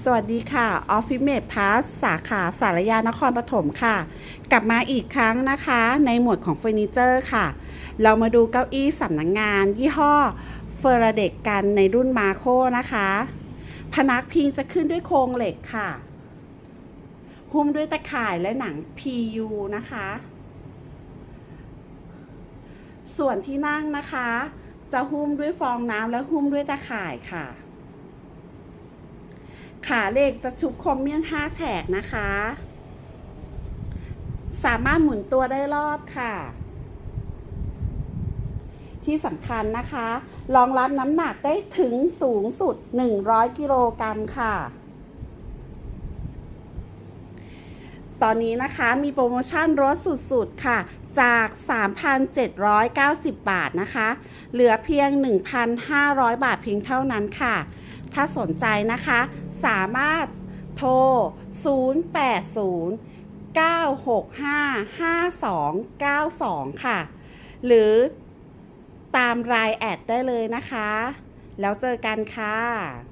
สวัสดีค่ะออฟฟิศเมดพาสสาขาสารยานครปฐมค่ะ กลับมาอีกครั้งนะคะ ในหมวดของเฟอร์นิเจอร์ค่ะ เรามาดูเก้าอี้สำนักงงาน ยี่ห้อเฟอร์เด็กกันในรุ่นมาโคนะคะ พนักพิงจะขึ้นด้วยโครงเหล็กค่ะ หุ้มด้วยตะข่ายและหนัง PU นะคะ ส่วนที่นั่งนะคะ จะหุ้มด้วยฟองน้ำและหุ้มด้วยตะข่ายค่ะ ขาเหล็กจะชุบคมเมี่ยงห้าแฉกนะคะ สามารถหมุนตัวได้รอบค่ะ ที่สำคัญนะคะ รองรับน้ำหนักได้ถึงสูงสุด 100 กิโลกรัมค่ะ ตอนนี้นะคะมีโปรโมชั่นลดสุดๆค่ะจาก 3,790 บาทนะคะ เหลือเพียง 1,500 บาทเพียงเท่านั้นค่ะ ถ้าสนใจนะคะ สามารถโทร 080 965 5292 ค่ะ หรือตามรายแอดได้เลยนะคะ แล้วเจอกันค่ะ